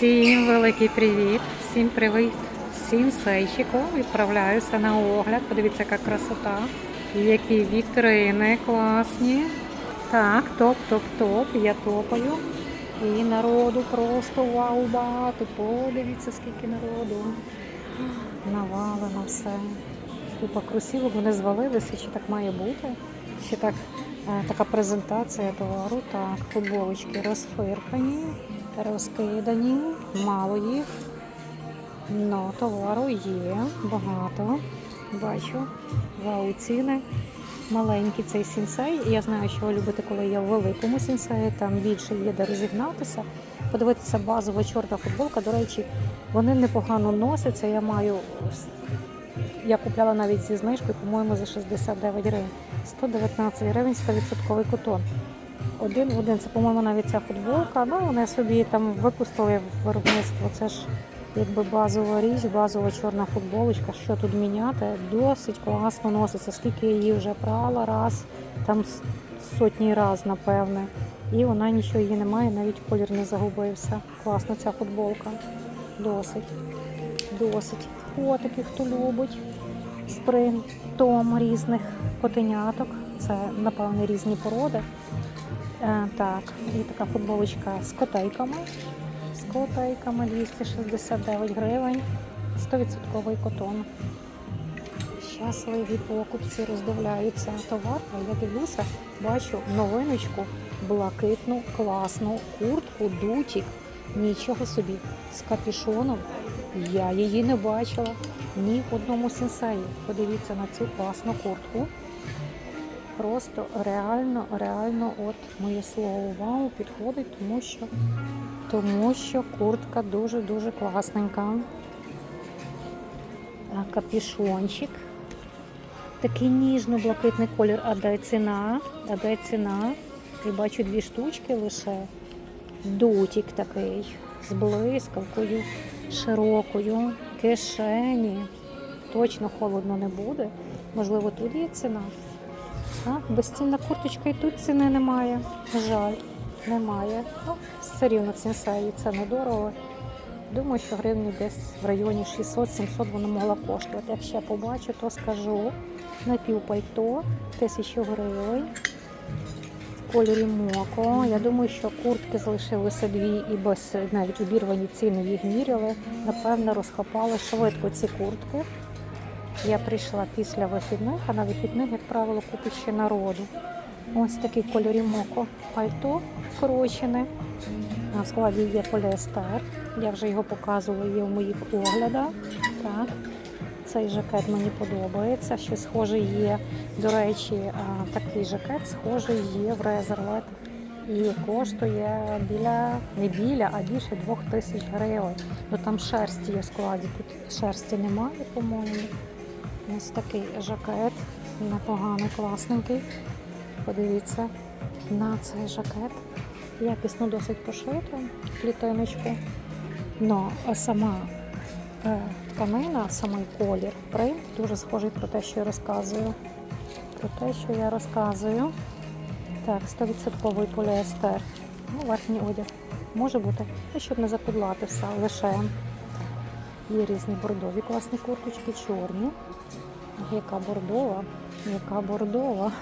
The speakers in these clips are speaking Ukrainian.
Всім великий привіт, всім привіт, всім сейчику. Відправляюся на огляд. Подивіться, яка красота. Які вітрини класні. Так, топ, топ, топ. Я топаю. І народу просто вау багато. Подивіться, скільки народу. Навалено все. Купа кросівок, вони звалилися, чи так має бути. Ще так, така презентація товару. Так, футболочки розфиркані, розкидані, мало їх. Ну, товару є багато. Бачу. Вау, ціни. Маленький цей сінсей. Я знаю, що ви любите, коли я в великому сінсеї, там більше є де розігнатися. Подивитися базова чорна футболка. До речі, вони непогано носяться. Я маю я купляла навіть зі знижкою, по-моєму, за 69 гривень. 119 гривень 100% котон. Один в один. Це, по-моєму, навіть ця футболка. Ну, вони собі там випустили виробництво. Це ж якби базова річ, базова чорна футболочка. Що тут міняти? Досить класно носиться. Скільки я її вже прала, раз, там сотні раз, напевне. І вона нічого її немає, навіть колір не загубився. Класна ця футболка. Досить. Досить. Котики, хто любить. З принтом різних котеняток. Це, напевне, різні породи. Е, так, і така футболочка з котейками. З котейками 269 гривень. 100% котон. Щасливі покупці роздивляються товар, а я дивлюся, бачу новиночку, блакитну, класну куртку, дутік. Нічого собі з капішоном. Я її не бачила ні в одному сенсеї. Подивіться на цю класну куртку. Просто реально, реально, от моє слово вау підходить, тому що, тому що куртка дуже-дуже класненька. Капішончик. Такий ніжно-блакитний колір, а де ціна? А де ціна? Я бачу дві штучки лише. Дутік такий з блискавкою, широкою, кишені. Точно холодно не буде. Можливо, тут є ціна. А, безцінна курточка і тут ціни немає. Жаль, немає. Ну, все рівно сенсеї це недорого. Думаю, що гривні десь в районі 600-700 вона могла коштувати. Якщо я побачу, то скажу. Напівпальто, 1000 гривень. Кольорі моко. Я думаю, що куртки залишилися дві і без навіть обірвані ціни їх міряли. Напевно, розхопали швидко ці куртки. Я прийшла після вихідних, а на вихідних, як правило, купить ще народу. Ось такий кольорі моко пальто вкорочене. На складі є поліестер. Я вже його показувала, в моїх оглядах. Так. Цей жакет мені подобається. Ще схожий є. До речі, такий жакет схожий є в резервет. І коштує біля, не біля, а більше двох тисяч гривень. Ну там шерсті є в складі. Тут шерсті немає, по-моєму. Ось такий жакет. Непоганий, класненький. Подивіться на цей жакет. Якісно досить пошито, клітиночку. А сама тканина, самий колір, принт дуже схожий про те, що я розказую. Про те, що я розказую. Так, 100% поліестер. Ну, верхній одяг. Може бути. Ну, щоб не запудлати все, лише є різні бордові класні курточки, чорні. Яка бордова, яка бордова,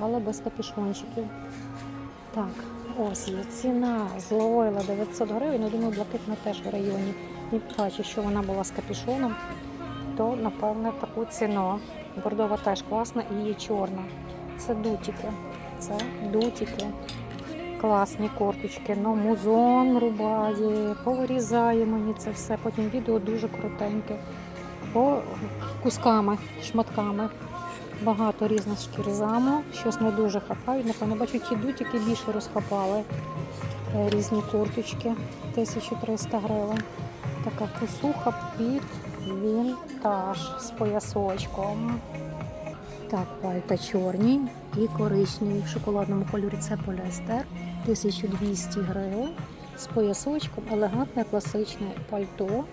але без капюшончиків. Так, ось є ціна зловила 900 гривень. Ну, думаю, блакитна теж в районі. І бачу, що вона була з капюшоном, то напевне таку ціну. Бордова теж класна і є чорна. Це дутики. Це дутики. Класні курточки. Ну, музон рубає, повирізає мені це все. Потім відео дуже коротеньке. По кусками, шматками. Багато різних шкір заму, щось не дуже хапають. Напевно, бачу, ті дутики більше розхапали. Е, Різні курточки 1300 гривень. Така косуха під вінтаж з поясочком. Так, пальта чорні і коричневі в шоколадному кольорі це поліестер 1200 гривень. З поясочком елегантне класичне пальто,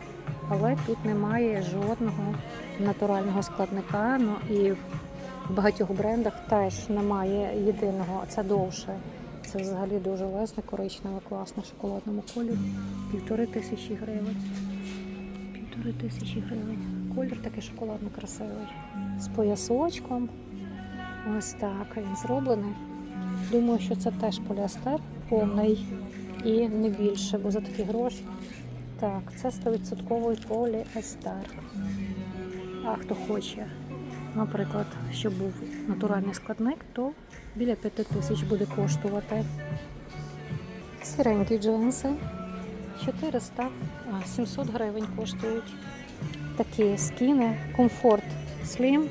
але тут немає жодного натурального складника. Ну і в багатьох брендах теж немає єдиного, це довше. Це взагалі дуже лесне, коричневе, класне, шоколадному кольорі. Півтори тисячі гривень. Півтори тисячі гривень. Колір такий шоколадно красивий. З поясочком. Ось так він зроблений. Думаю, що це теж поліестер повний і не більше, бо за такі гроші. Так, це 100% поліестер. А хто хоче, наприклад, щоб був натуральний складник, то біля 5 тисяч буде коштувати. Сіренькі джинси 400 700 гривень коштують. Такі скіни, комфорт слім,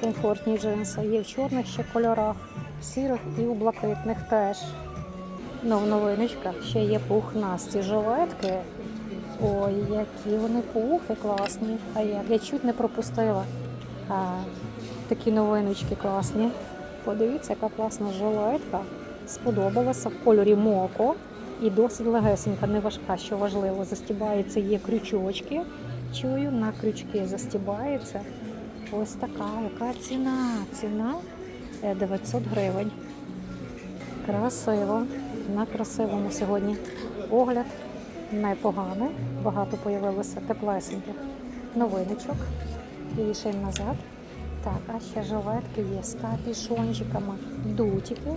комфортні джинси. Є в чорних ще кольорах, в сірих і у блакитних теж. Ну, в новиночках ще є пухнасті жилетки. Ой, які вони пухи класні. А як? Я чуть не пропустила. А, такі новиночки класні. Подивіться, яка класна жилетка. Сподобалася в кольорі моко і досить легесенька, не важка, що важливо. Застібається, є крючочки. Чую, на крючки застібається. Ось така, яка ціна? Ціна е, 900 гривень. Красиво. На красивому сьогодні огляд непоганий. Багато появилося теплесеньких новиночок. Вішаємо назад. Так, а ще жилетки є з капішончиками, дутики,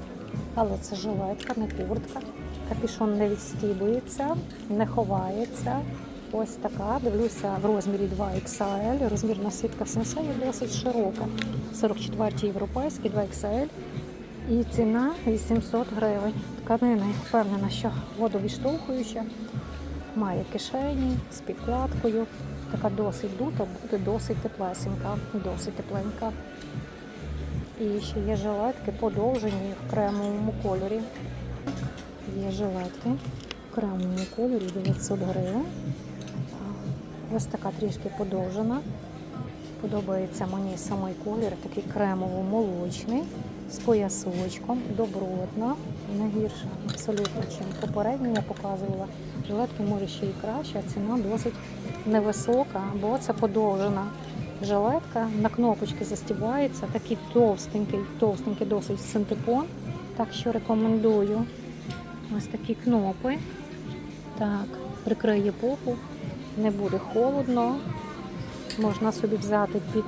але це жилетка, не куртка. Капішон не відстібується, не ховається. Ось така. Дивлюся в розмірі 2XL. Розмірна сітка в сенсеї досить широка. 44 європейський, 2XL. І ціна 800 гривень. Тканина, я впевнена, що водовіштовхуюча, має кишені з підкладкою. Така досить дута, буде досить теплесенька, досить тепленька. І ще є жилетки подовжені в кремовому кольорі. Є жилетки в кремовому кольорі 900 гривень. Ось така трішки подовжена. Подобається мені самий колір, такий кремово-молочний, з поясочком, добротна, не гірша абсолютно, чим попередньо я показувала. Жилетки може ще і краще, а ціна досить невисока, бо це подовжена жилетка. На кнопочки застібається, такий товстенький, товстенький досить синтепон. Так що рекомендую. Ось такі кнопи. Так, прикриє попу, не буде холодно. Можна собі взяти під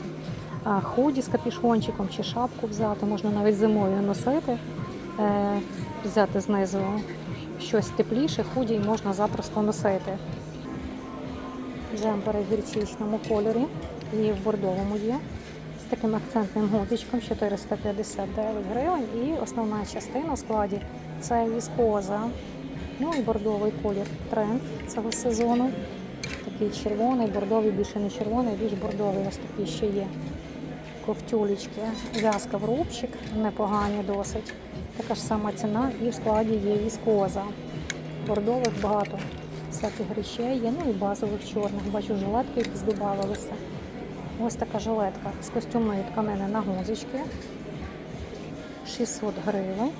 худі з капішончиком чи шапку взяти, можна навіть зимою носити, е, взяти знизу щось тепліше, худі можна запросто носити. Джемпери в гірчичному кольорі і в бордовому є. З таким акцентним гудзичком 459 гривень. І основна частина в складі це віскоза. Ну і бордовий колір тренд цього сезону. Такий червоний, бордовий, більше не червоний, більш бордовий ось такий ще є. Ковтюлечки, в'язка в рубчик, непогані досить. Така ж сама ціна і в складі є віскоза. Бордових багато всяких речей є, ну і базових чорних. Бачу, жилетки якісь додавалися. Ось така жилетка з костюмної тканини на гузички. 600 гривень.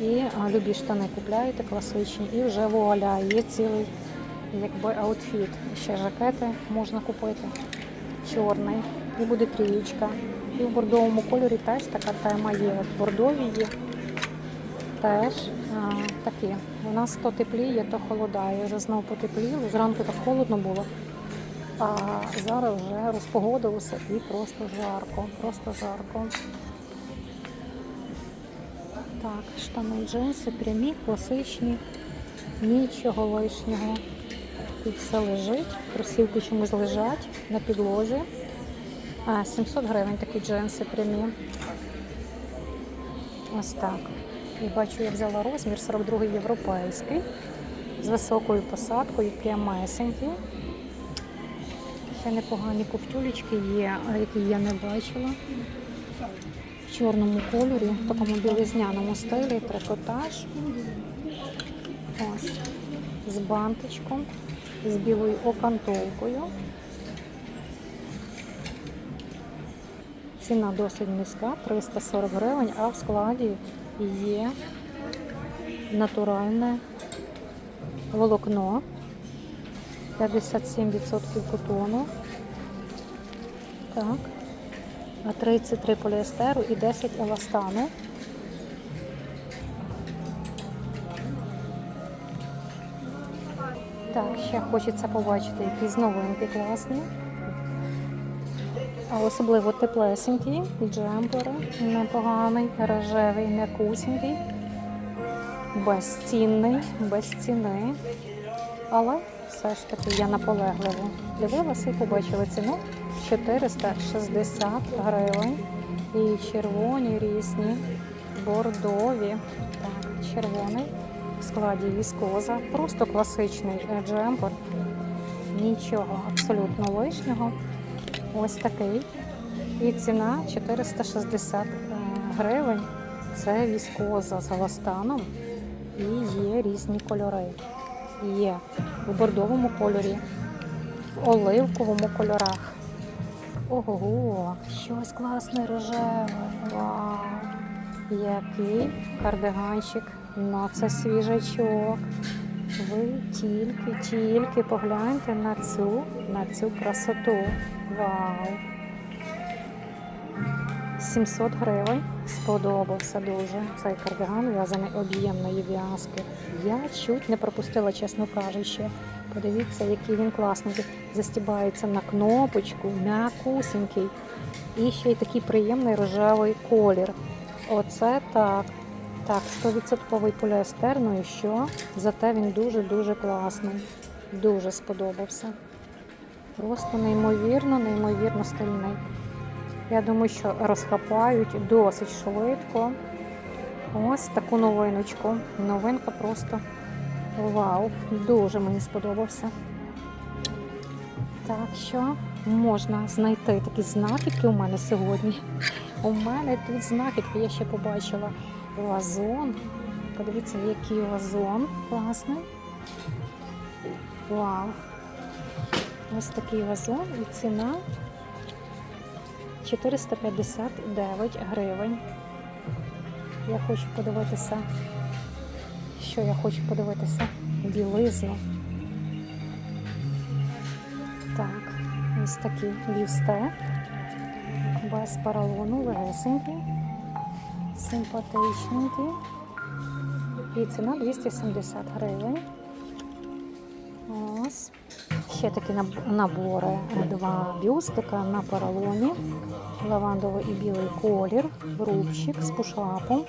І любі штани купляєте класичні, і вже вуаля, є цілий якби аутфіт. Ще жакети можна купити. Чорний. І буде трієчка. І в бордовому кольорі теж така тема є. От бордові є. Теж а, такі. У нас то тепліє, то холодає. Вже знову потепліло. Зранку так холодно було. А зараз вже розпогодилося і просто жарко. Просто жарко. Так, штани джинси прямі, класичні, нічого лишнього. Тут все лежить, кросівки чомусь лежать на підлозі. А, 700 гривень такі джинси прямі. Ось так. І бачу, я взяла розмір 42 європейський з високою посадкою, прямесенький. Ще непогані ковтюлечки є, які я не бачила. В чорному кольорі, в такому білизняному стилі, трикотаж. Ось. З бантичком, з білою окантовкою. Ціна досить низька, 340 гривень, а в складі є натуральне волокно 57% котону. Так. 33 поліестеру і 10 еластану. Так, ще хочеться побачити якісь новинки класні. Особливо теплесенькі, джемпери, непоганий, рожевий, м'якусінький, безцінний, без ціни. Але все ж таки я наполегливо дивилася і побачила ціну 460 гривень. І червоні різні, бордові. Так, червоний в складі віскоза. Просто класичний джемпер. Нічого абсолютно лишнього. Ось такий. І ціна 460 е, гривень. Це віскоза з еластаном. І є різні кольори. Є в бордовому кольорі, в оливковому кольорах. Ого, щось класне рожеве. Вау! Який кардиганчик. Ну, це свіжачок. Ви тільки, тільки погляньте на цю, на цю красоту. Вау! 700 гривень. Сподобався дуже цей кардиган в'язаний об'ємної в'язки. Я чуть не пропустила, чесно кажучи. Подивіться, який він класний. Застібається на кнопочку, м'якусенький. І ще й такий приємний рожевий колір. Оце так. Так, 100% поліестер, ну і що? Зате він дуже-дуже класний. Дуже сподобався. Просто неймовірно, неймовірно стильний. Я думаю, що розхапають досить швидко. Ось таку новиночку. Новинка просто вау! Дуже мені сподобався. Так що можна знайти такі знахідки у мене сьогодні. У мене тут знахідки, я ще побачила вазон. Подивіться, який вазон класний. Вау! Ось такий вазон і ціна 459 гривень. Я хочу подивитися, що я хочу подивитися? Білизну. Так, ось такі вівсте. Без поролону, легесенький, симпатичненький. І ціна 270 гривень. Ось. Ще такі набори. Два бюстика на поролоні. Лавандовий і білий колір, рубчик з пушапом.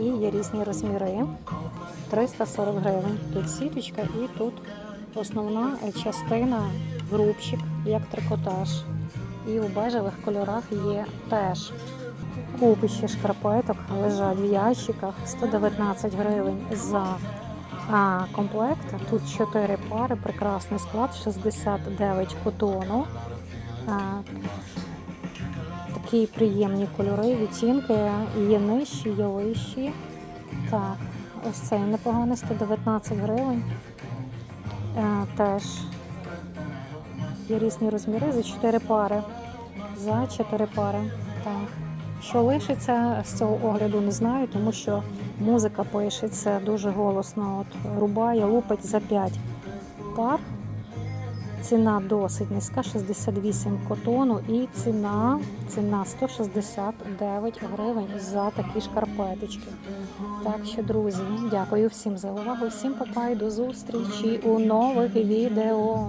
І є різні розміри. 340 гривень. Тут сіточка і тут основна частина рубчик, як трикотаж. І у бежевих кольорах є теж. Купи ще шкарпеток лежать в ящиках 119 гривень за а, комплект. Тут 4 пари, прекрасний склад, 69 котону. А, такі приємні кольори, відтінки, є нижчі, є вищі. Так, ось цей непоганий 119 гривень. А, теж є різні розміри за 4 пари. За 4 пари. Так. Що лишиться з цього огляду, не знаю, тому що музика пишеться дуже голосно. От рубає, лупить за 5 пар. Ціна досить низька, 68 котону і ціна, ціна 169 гривень за такі шкарпеточки. Так що, друзі, дякую всім за увагу. Всім пока і до зустрічі у нових відео.